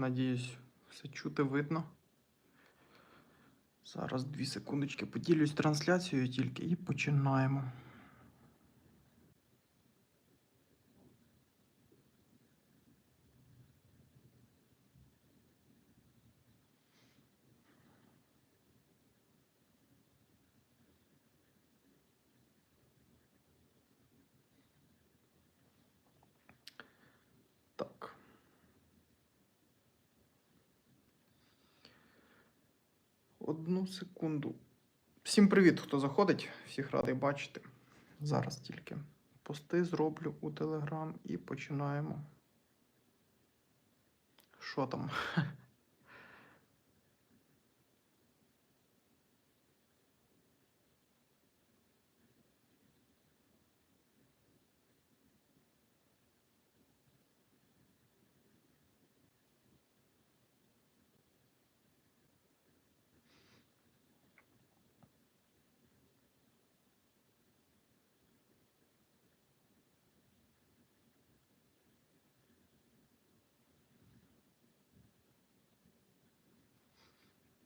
Надіюсь, все чути видно. Зараз дві секундочки поділюсь трансляцією тільки і починаємо. Так. Одну секунду. Всім привіт, хто заходить. Всіх радий бачити. Зараз тільки пости зроблю у Телеграм і починаємо. Що там?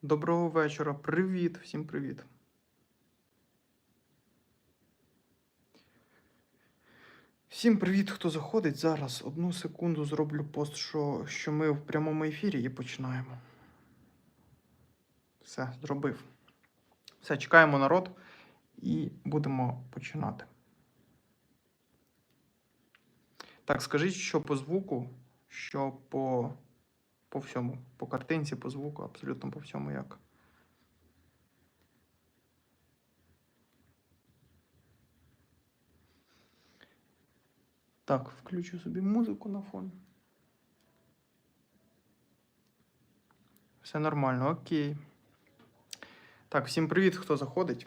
Доброго вечора. Привіт, всім привіт. Всім привіт, хто заходить. Зараз одну секунду зроблю пост, що, що ми в прямому ефірі і починаємо. Все, зробив. Все, чекаємо народ і будемо починати. Так, скажіть, що по звуку, що по, по всьому, по картинці, по звуку, абсолютно по всьому як. Так, включу собі музику на фон. Все нормально, окей. Так, всім привіт, хто заходить.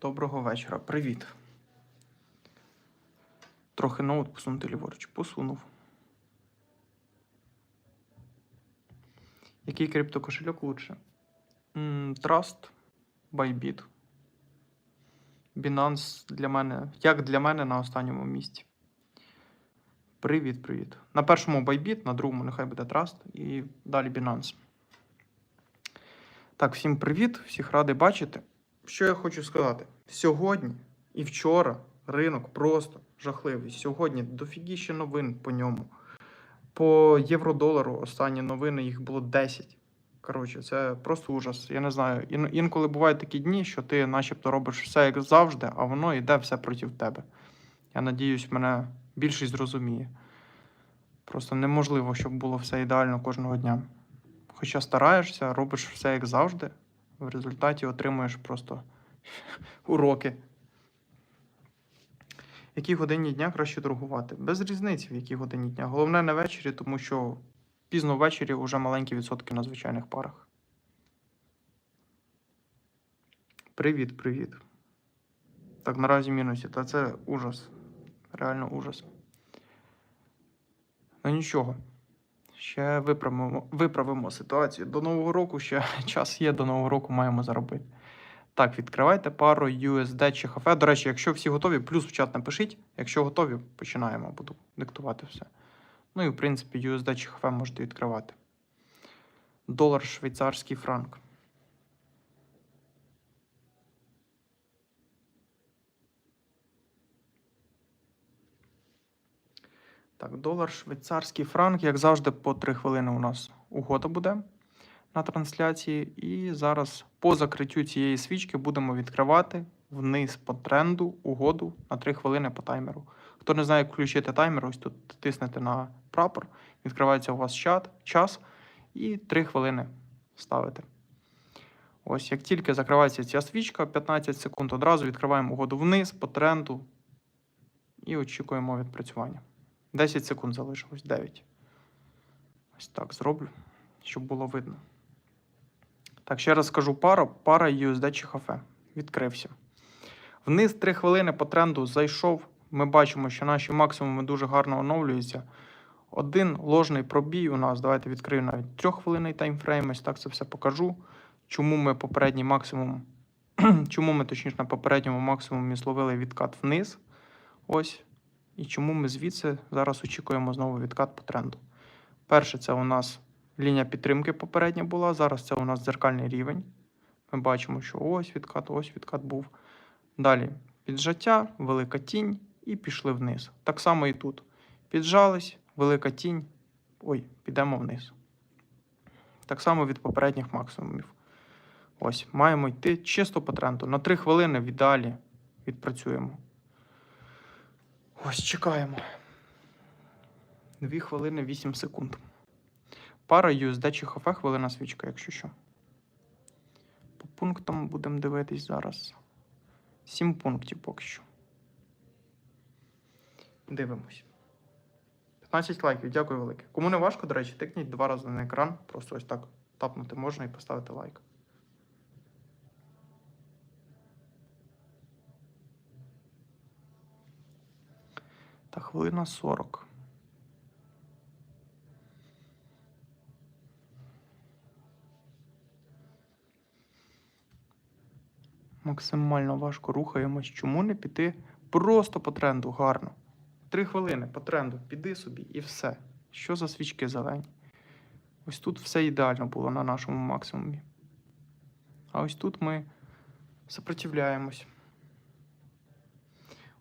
Доброго вечора. Привіт. Трохи ноут посунути ліворуч. Посунув. Який криптокошельок лучше? Trust, Bybit. Binance для мене. Як для мене на останньому місці. Привіт, привіт. На першому Bybit, на другому нехай буде Trust і далі Binance. Так, всім привіт, всіх радий бачити. Що я хочу сказати? Сьогодні і вчора ринок просто жахливий. Сьогодні дофігіще новин по ньому. По євро-долару останні новини їх було 10. Коротше, це просто ужас. Я не знаю. Ін- інколи бувають такі дні, що ти начебто робиш все як завжди, а воно йде все проти тебе. Я надіюсь, мене більшість зрозуміє. Просто неможливо, щоб було все ідеально кожного дня. Хоча стараєшся, робиш все як завжди, в результаті отримуєш просто уроки. В якій годині дня краще торгувати? Без різниці, в якій годині дня. Головне не ввечері, тому що пізно ввечері вже маленькі відсотки на звичайних парах. Привіт, привіт. Так, наразі мінусі. Та це ужас. Реально ужас. Ну нічого. Ще виправимо, виправимо ситуацію. До Нового року ще час є, до Нового року маємо заробити. Так, відкривайте пару USD чи HF. До речі, якщо всі готові, плюс в чат напишіть. Якщо готові, починаємо. Буду диктувати все. Ну і в принципі USD чи HF можете відкривати. Долар швейцарський франк. Так, долар швейцарський франк, як завжди, по 3 хвилини у нас угода буде на трансляції. І зараз по закриттю цієї свічки будемо відкривати вниз по тренду угоду на 3 хвилини по таймеру. Хто не знає, як включити таймер, ось тут тиснете на прапор, відкривається у вас чат, час і 3 хвилини ставите. Ось як тільки закривається ця свічка, 15 секунд одразу відкриваємо угоду вниз по тренду і очікуємо відпрацювання. 10 секунд залишилось, 9. Ось так зроблю, щоб було видно. Так, ще раз скажу пара. Пара USD чи хафе. Відкрився. Вниз 3 хвилини по тренду зайшов. Ми бачимо, що наші максимуми дуже гарно оновлюються. Один ложний пробій у нас. Давайте відкрию навіть 3 хвилинний таймфрейм. Ось так це все покажу. Чому ми попередній максимум, чому ми точніше на попередньому максимумі зловили відкат вниз. Ось І чому ми звідси зараз очікуємо знову відкат по тренду? Перше, це у нас лінія підтримки попередня була. Зараз це у нас дзеркальний рівень. Ми бачимо, що ось відкат, ось відкат був. Далі піджаття, велика тінь і пішли вниз. Так само і тут. Піджались, велика тінь. Ой, підемо вниз. Так само від попередніх максимумів. Ось, маємо йти чисто по тренду. На 3 хвилини в ідеалі відпрацюємо. Ось, чекаємо. 2 хвилини 8 секунд. Пара USD чи HF хвилина свічка, якщо що. По пунктам будемо дивитись зараз. 7 пунктів поки що. Дивимось. 15 лайків, дякую велике. Кому не важко, до речі, тикніть два рази на екран. Просто ось так тапнути можна і поставити лайк. Та хвилина 40. Максимально важко рухаємось. Чому не піти просто по тренду гарно? Три хвилини по тренду, піди собі і все. Що за свічки зелені? Ось тут все ідеально було на нашому максимумі. А ось тут ми сопротивляємось.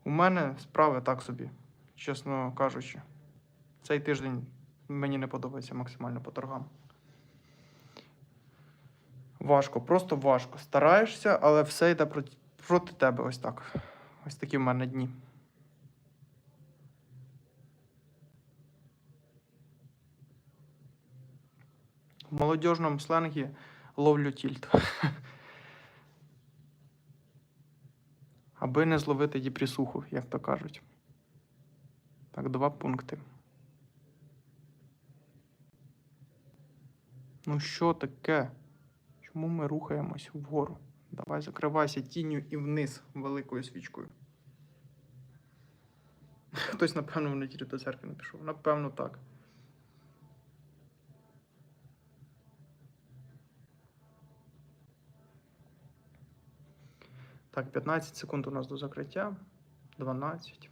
У мене справи так собі, чесно кажучи. Цей тиждень мені не подобається максимально по торгам. Важко, просто важко. Стараєшся, але все йде проти, проти тебе ось так. Ось такі в мене дні. В молодіжному сленгі ловлю тільт. Аби не зловити діпрісуху, як то кажуть. Так, два пункти. Ну що таке? Чому ми рухаємось вгору? Давай закривайся тінню і вниз великою свічкою. Хтось, напевно, в неділю до церкви не пішов. Напевно, так. Так, 15 секунд у нас до закриття. 12.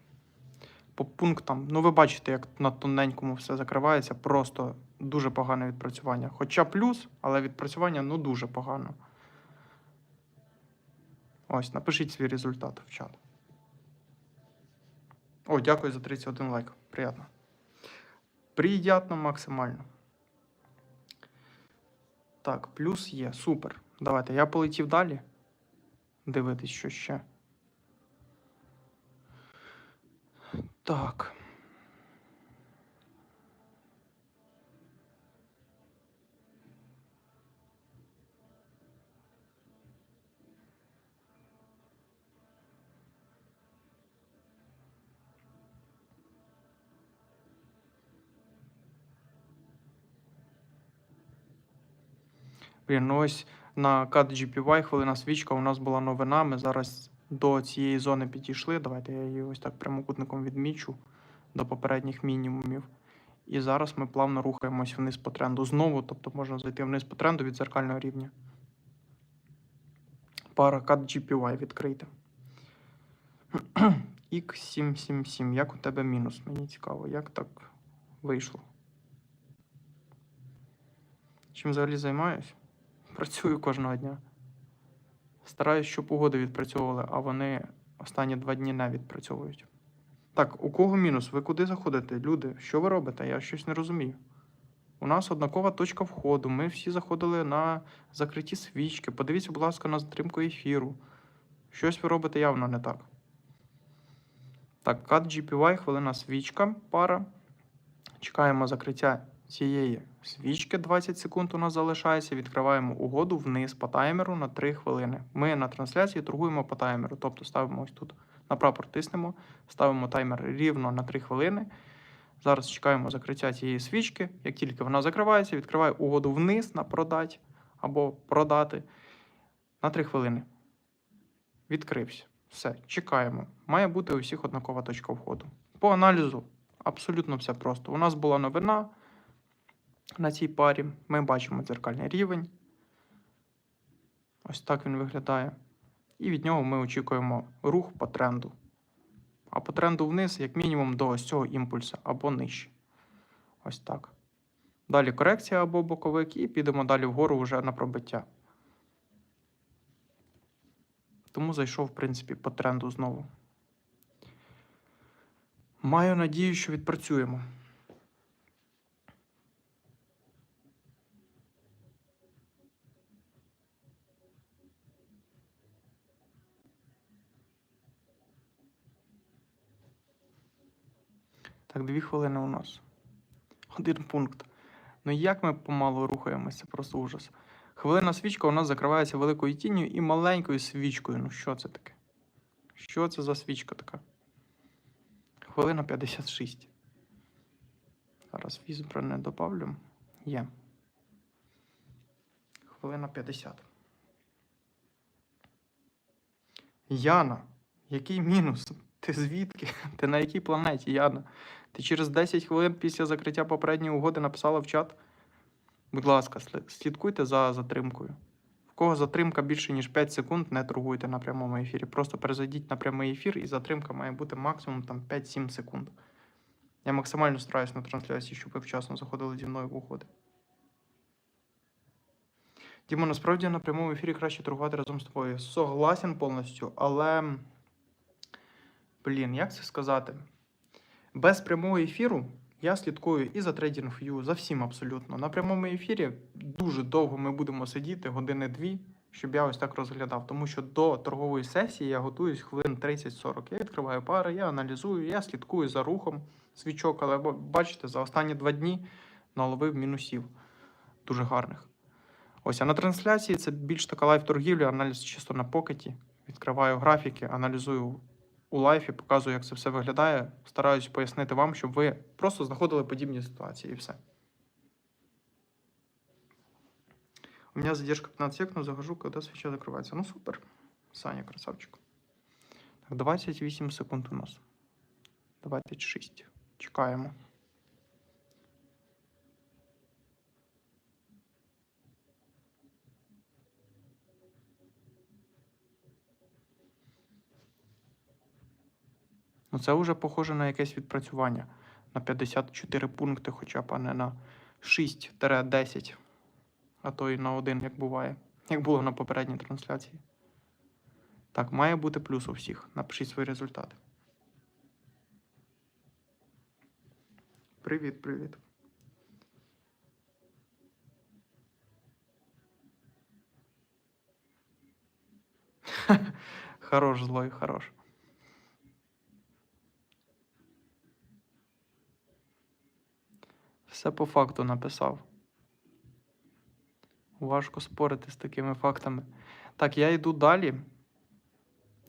По пунктам. Ну, ви бачите, як на тоненькому все закривається. Просто дуже погане відпрацювання. Хоча плюс, але відпрацювання ну дуже погано. Ось, напишіть свій результат в чат. О, дякую за 31 лайк. Приятно. Приємно максимально. Так, плюс є. Супер. Давайте. Я полетів далі. Дивитись, що ще. Так. Блін, ось на CAD GPY хвилина свічка. У нас була новина. Ми зараз до цієї зони підійшли. Давайте я її ось так прямокутником відмічу до попередніх мінімумів. І зараз ми плавно рухаємось вниз по тренду знову, тобто можна зайти вниз по тренду від зеркального рівня. Пара CAD GPY відкрийте. X777. Як у тебе мінус? Мені цікаво, як так вийшло? Чим взагалі займаюсь? Працюю кожного дня. Стараюсь, щоб угоди відпрацьовували, а вони останні два дні не відпрацьовують. Так, у кого мінус? Ви куди заходите? Люди, що ви робите? Я щось не розумію. У нас однакова точка входу. Ми всі заходили на закриті свічки. Подивіться, будь ласка, на затримку ефіру. Щось ви робите явно не так. Так, CAD GPY, хвилина свічка, пара. Чекаємо закриття цієї свічки 20 секунд у нас залишається. Відкриваємо угоду вниз по таймеру на 3 хвилини. Ми на трансляції торгуємо по таймеру, тобто ставимо ось тут на прапор тиснемо, ставимо таймер рівно на 3 хвилини. Зараз чекаємо закриття цієї свічки. Як тільки вона закривається, відкриваю угоду вниз на продать або продати на 3 хвилини. Відкрився. Все, чекаємо. Має бути у всіх однакова точка входу. По аналізу абсолютно все просто. У нас була новина на цій парі. Ми бачимо дзеркальний рівень. Ось так він виглядає. І від нього ми очікуємо рух по тренду. А по тренду вниз, як мінімум, до ось цього імпульсу або нижче. Ось так. Далі корекція або боковик, і підемо далі вгору вже на пробиття. Тому зайшов, в принципі, по тренду знову. Маю надію, що відпрацюємо. Так, дві хвилини у нас. Один пункт. Ну як ми помалу рухаємося, просто ужас. Хвилина свічка у нас закривається великою тінню і маленькою свічкою. Ну що це таке? Що це за свічка така? Хвилина 56. Зараз візбра не добавлю. Є. Хвилина 50. Яна, який мінус? Ти звідки? Ти на якій планеті, Яна? Ти через 10 хвилин після закриття попередньої угоди написала в чат. Будь ласка, слідкуйте за затримкою. В кого затримка більше, ніж 5 секунд, не торгуйте на прямому ефірі. Просто перезайдіть на прямий ефір, і затримка має бути максимум там 5-7 секунд. Я максимально стараюсь на трансляції, щоб ви вчасно заходили зі мною в угоди. Дімо, насправді на прямому ефірі краще торгувати разом з тобою. Согласен повністю, але. Блін, як це сказати? Без прямого ефіру я слідкую і за TradingView, за всім абсолютно. На прямому ефірі дуже довго ми будемо сидіти, години-дві, щоб я ось так розглядав. Тому що до торгової сесії я готуюсь хвилин 30-40. Я відкриваю пари, я аналізую, я слідкую за рухом свічок, але бачите, за останні два дні наловив мінусів дуже гарних. Ось, а на трансляції це більш така лайв-торгівля, аналіз чисто на покеті. Відкриваю графіки, аналізую у лайфі, показую, як це все виглядає. Стараюсь пояснити вам, щоб ви просто знаходили подібні ситуації і все. У меня задержка 15 секунд, захожу, когда свеча закрывается. Ну супер. Саня, красавчик. Так, 28 секунд у нас. 26. Чекаємо. Це вже похоже на якесь відпрацювання на 54 пункти, хоча б, а не на 6-10, а то й на один, як буває, як було на попередній трансляції. Так, має бути плюс у всіх. Напишіть свої результати. Привіт, привіт. Хорош, злой, хорош. Все по факту написав. Важко спорити з такими фактами. Так, я йду далі.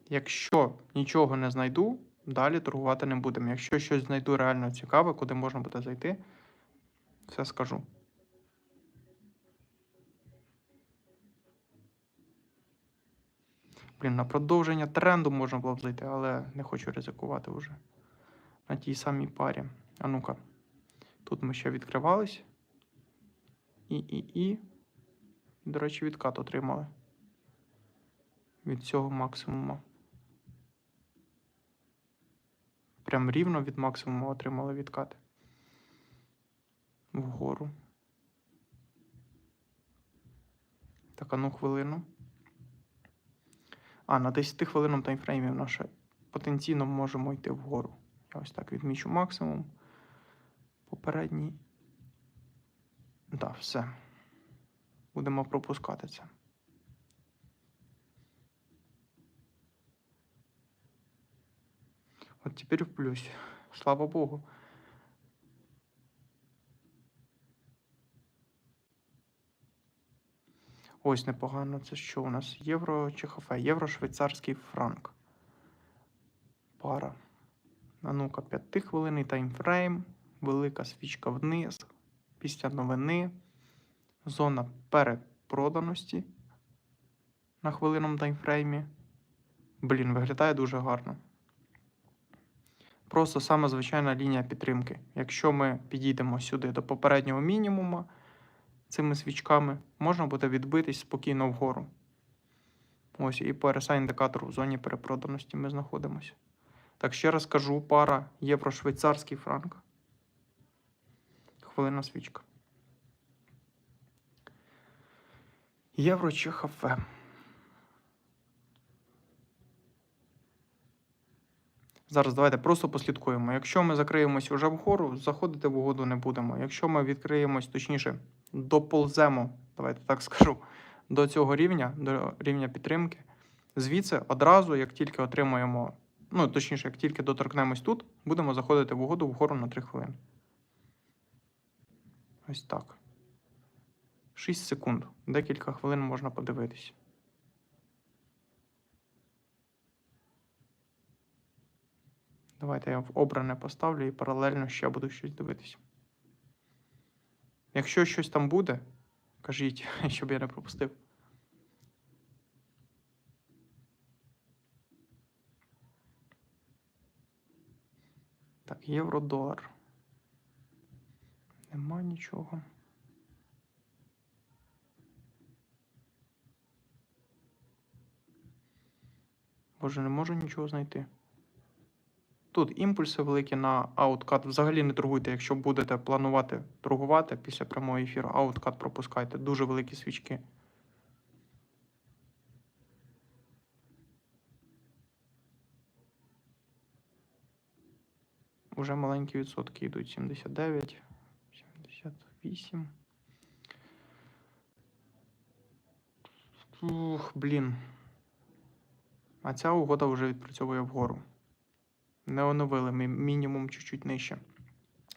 Якщо нічого не знайду, далі торгувати не будемо. Якщо щось знайду реально цікаве, куди можна буде зайти, все скажу. Блін, на продовження тренду можна було б зайти, але не хочу ризикувати вже. На тій самій парі. А ну-ка. Тут ми ще відкривались. І, і, і. До речі, відкат отримали. Від цього максимуму. Прям рівно від максимуму отримали відкат. Вгору. Так, а ну хвилину. А, на 10 хвилинному таймфреймі наше потенційно можемо йти вгору. Я ось так відмічу максимум. Попередній. Так, все. Будемо пропускати це. От тепер в плюсі. Слава Богу. Ось непогано. Це що у нас? Євро чи хафе? Євро-швейцарський франк. Пара. А ну-ка, п'ятихвилинний таймфрейм. Велика свічка вниз. Після новини. Зона перепроданості на хвилинному таймфреймі. Блін, виглядає дуже гарно. Просто саме звичайна лінія підтримки. Якщо ми підійдемо сюди до попереднього мінімума цими свічками, можна буде відбитись спокійно вгору. Ось, і по RSI індикатору в зоні перепроданості ми знаходимося. Так, ще раз кажу, пара євро-швейцарський франк. Хвилина свічка. Євро. Зараз давайте просто послідкуємо. Якщо ми закриємось уже вгору, заходити в угоду не будемо. Якщо ми відкриємось, точніше, дополземо, давайте так скажу, до цього рівня, до рівня підтримки, звідси одразу, як тільки отримаємо, ну точніше, як тільки доторкнемось тут, будемо заходити в угоду вгору на 3 хвилини. Ось так. 6 секунд. Декілька хвилин можна подивитись. Давайте я в обране поставлю і паралельно ще буду щось дивитись. Якщо щось там буде, кажіть, щоб я не пропустив. Так, євро-долар. Нема нічого. Боже, не можу нічого знайти. Тут імпульси великі на ауткат. Взагалі не торгуйте, якщо будете планувати торгувати після прямого ефіру. Ауткат пропускайте. Дуже великі свічки. Уже маленькі відсотки йдуть. 79, 78. Ух, блін. А ця угода вже відпрацьовує вгору. Не оновили ми мінімум чуть-чуть нижче.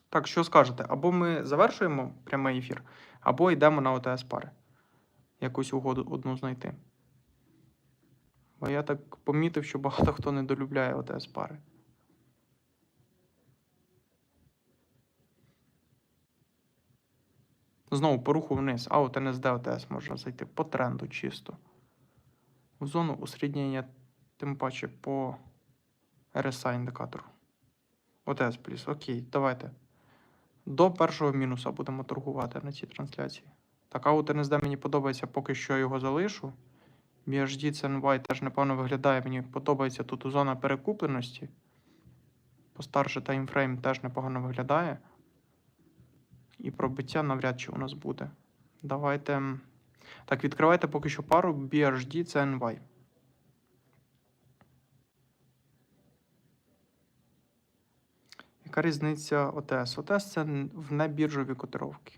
Так, що скажете? Або ми завершуємо прямий ефір, або йдемо на ОТС пари. Якусь угоду одну знайти. Бо я так помітив, що багато хто недолюбляє ОТС пари. Знову по руху вниз, а от НСД ОТС можна зайти по тренду чисто. В зону усереднення, тим паче по RSI індикатору. ОТС плюс. Окей, давайте. До першого мінуса будемо торгувати на цій трансляції. Так, а от НСД мені подобається, поки що його залишу. BHD CNY теж непогано виглядає. Мені подобається тут зона перекупленості. Постарше таймфрейм теж непогано виглядає. І пробиття навряд чи у нас буде. Давайте. Так, відкривайте поки що пару BHD CNY. Яка різниця ОТС? ОТС це в небіржові котировки.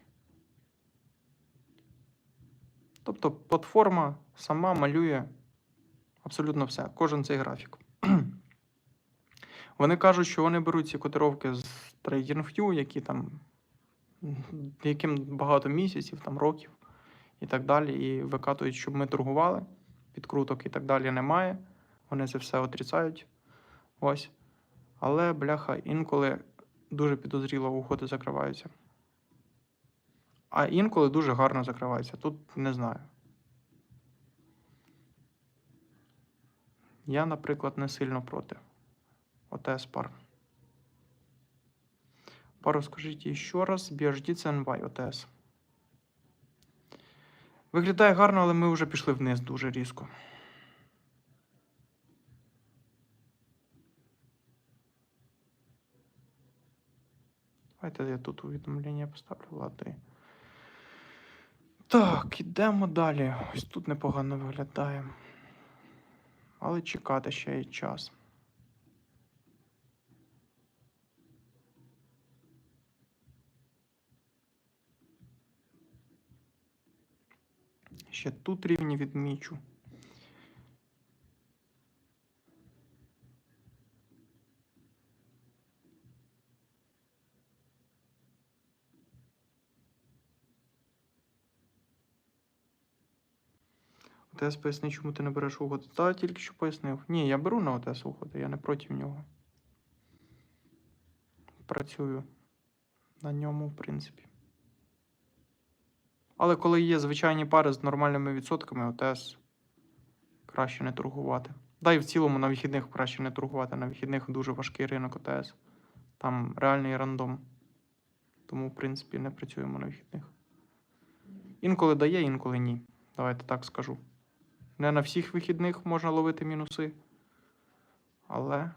Тобто платформа сама малює абсолютно все, кожен цей графік. Вони кажуть, що вони беруть ці котировки з TradingView, які там яким багато місяців, там років і так далі, і викатують, щоб ми торгували. Підкруток і так далі немає. Вони це все отрицають. Ось. Але, бляха, інколи дуже підозріло угоди закриваються. А інколи дуже гарно закриваються. Тут не знаю. Я, наприклад, не сильно проти. ОТС пар. Пару скажіть ще раз. BHD CNY ОТС. Виглядає гарно, але ми вже пішли вниз дуже різко. Давайте я тут увідомлення поставлю лади. Так, ідемо далі. Ось тут непогано виглядає. Але чекати ще є час. Ще тут рівні відмічу. ОТС поясни, чому ти не береш угоду. Та тільки що пояснив. Ні, я беру на ОТС угоду, я не проти нього. Працюю на ньому, в принципі. Але коли є звичайні пари з нормальними відсотками, ОТС краще не торгувати. Да і в цілому на вихідних краще не торгувати. На вихідних дуже важкий ринок ОТС. Там реальний рандом. Тому, в принципі, не працюємо на вихідних. Інколи дає, інколи ні. Давайте так скажу. Не на всіх вихідних можна ловити мінуси. Але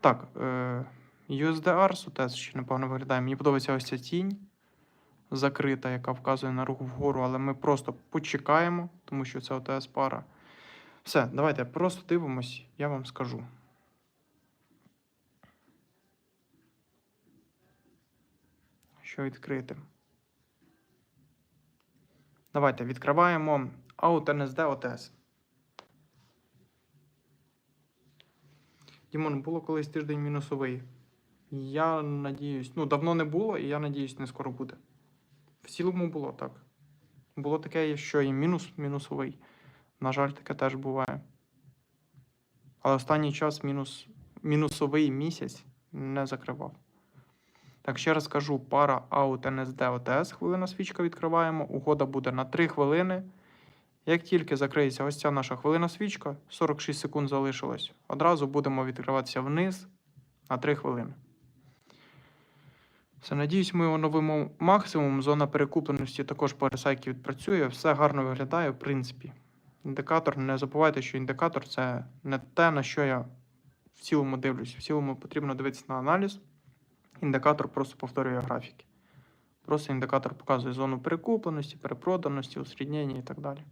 Так, е, USDR сутес ще непогано виглядає. Мені подобається ось ця тінь закрита, яка вказує на рух вгору, але ми просто почекаємо, тому що це ОТС пара. Все, давайте просто дивимось, я вам скажу. Що відкрити? Давайте відкриваємо NSD OTS. Дімон, було колись тиждень мінусовий. Я надіюсь, ну давно не було, і я надіюсь, не скоро буде. В цілому було так. Було таке, що і мінус мінусовий. На жаль, таке теж буває. Але останній час мінус, мінусовий місяць не закривав. Так, ще раз кажу: пара Out NSD OTS, хвилина свічка відкриваємо. Угода буде на 3 хвилини. Як тільки закриється ось ця наша хвилина свічка, 46 секунд залишилось, одразу будемо відкриватися вниз на 3 хвилини. Все, надіюсь, ми оновимо максимум. Зона перекупленості також по ресайкі відпрацює. Все гарно виглядає, в принципі. Індикатор, не забувайте, що індикатор це не те, на що я в цілому дивлюсь. В цілому потрібно дивитися на аналіз. Індикатор просто повторює графіки. Просто індикатор показує зону перекупленості, перепроданості, усріднення і так далі.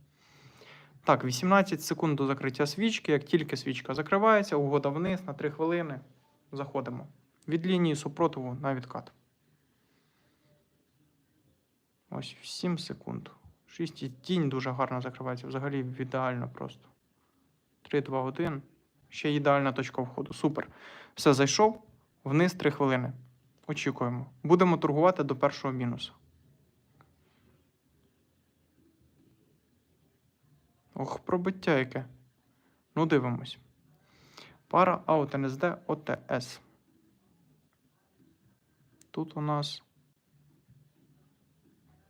Так, 18 секунд до закриття свічки. Як тільки свічка закривається, угода вниз на 3 хвилини. Заходимо. Від лінії супротиву на відкат. Ось 7 секунд. 6 і тінь дуже гарно закривається. Взагалі ідеально просто. 3, 2, 1. Ще ідеальна точка входу. Супер. Все, зайшов. Вниз 3 хвилини. Очікуємо. Будемо торгувати до першого мінусу. Ох, пробиття яке. Ну, дивимось. Пара Out NSD OTS. Тут у нас,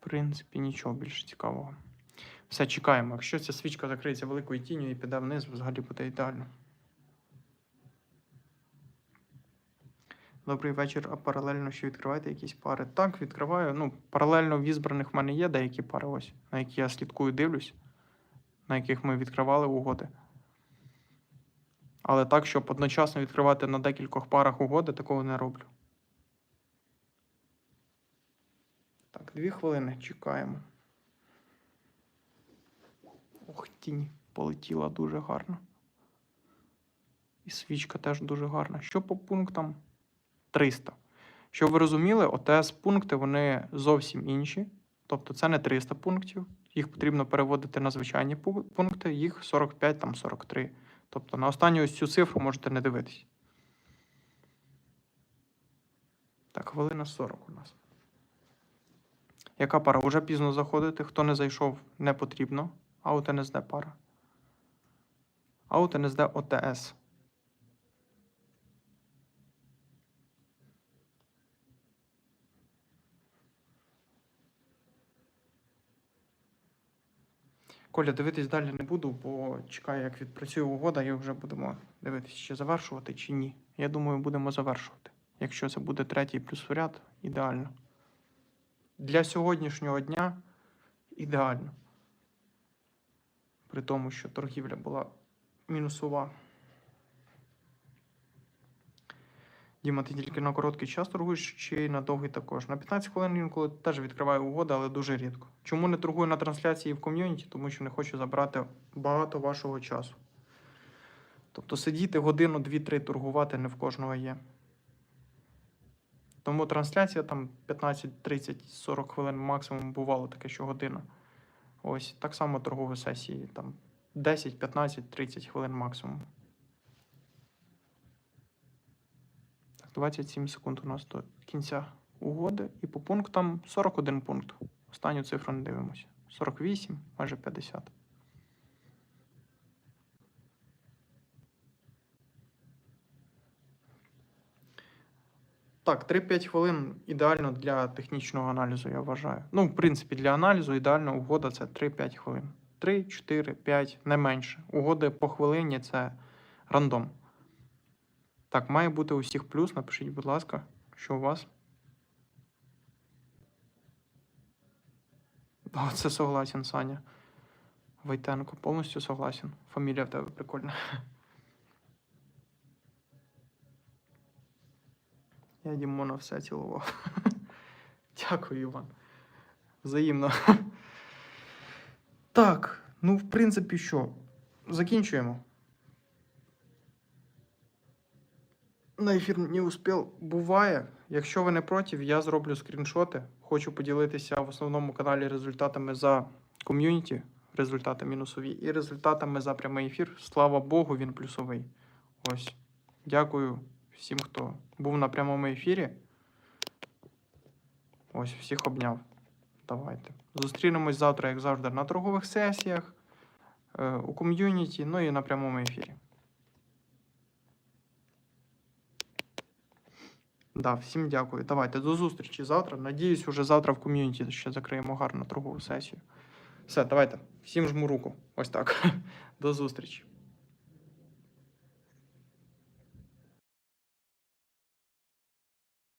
принципі, нічого більш цікавого. Все, чекаємо. Якщо ця свічка закриється великою тінню і піде вниз, взагалі буде ідеально. Добрий вечір. А паралельно ще відкриваєте якісь пари? Так, відкриваю. Ну, паралельно в ізбраних в мене є деякі пари, ось, на які я слідкую, дивлюсь, на яких ми відкривали угоди. Але так, щоб одночасно відкривати на декількох парах угоди, такого не роблю. Так, дві хвилини чекаємо. Ох, тінь полетіла дуже гарно. І свічка теж дуже гарна. Що по пунктам? 300. Щоб ви розуміли, ОТС пункти вони зовсім інші. Тобто це не 300 пунктів. Їх потрібно переводити на звичайні пункти, їх 45, там 43. Тобто на останню ось цю цифру можете не дивитись. Так, хвилина 40 у нас. Яка пара? Уже пізно заходити. Хто не зайшов, не потрібно. Аут НСД пара. Аут НСД ОТС. Коля, дивитись далі не буду, бо чекаю, як відпрацює угода, і вже будемо дивитися, чи завершувати, чи ні. Я думаю, будемо завершувати. Якщо це буде третій плюс ряд, ідеально. Для сьогоднішнього дня ідеально. При тому, що торгівля була мінусова. Діма, ти тільки на короткий час торгуєш чи на довгий також? На 15 хвилин інколи теж відкриваю угоди, але дуже рідко. Чому не торгую на трансляції в ком'юніті? Тому що не хочу забрати багато вашого часу. Тобто сидіти годину, 2-3 торгувати не в кожного є. Тому трансляція там 15, 30, 40 хвилин максимум бувало таке, що година. Ось так само торгові сесії там 10, 15, 30 хвилин максимум. Так, 27 секунд у нас до кінця угоди. І по пунктам 41 пункт. Останню цифру не дивимося. 48, майже 50. Так, 3-5 хвилин ідеально для технічного аналізу, я вважаю. Ну, в принципі, для аналізу ідеальна угода це 3-5 хвилин. 3, 4, 5, не менше. Угоди по хвилині це рандом. Так, має бути у всіх плюс. Напишіть, будь ласка, що у вас. Це согласен, Саня. Войтенко, повністю согласен. Фамілія в тебе прикольна. Я Дімона все цілував. Дякую, Іван. Взаємно. Так, ну, в принципі, що? Закінчуємо. На ефір не успів. Буває. Якщо ви не проти, я зроблю скріншоти. Хочу поділитися в основному каналі результатами за ком'юніті, результати мінусові, і результатами за прямий ефір. Слава Богу, він плюсовий. Ось. Дякую всім, хто був на прямому ефірі. Ось, всіх обняв. Давайте. Зустрінемось завтра, як завжди, на торгових сесіях, е, у ком'юніті, ну і на прямому ефірі. Да, всім дякую. Давайте до зустрічі завтра. Надіюсь, уже завтра в ком'юніті ще закриємо гарну торгову сесію. Все, давайте. Всім жму руку. Ось так. До зустрічі.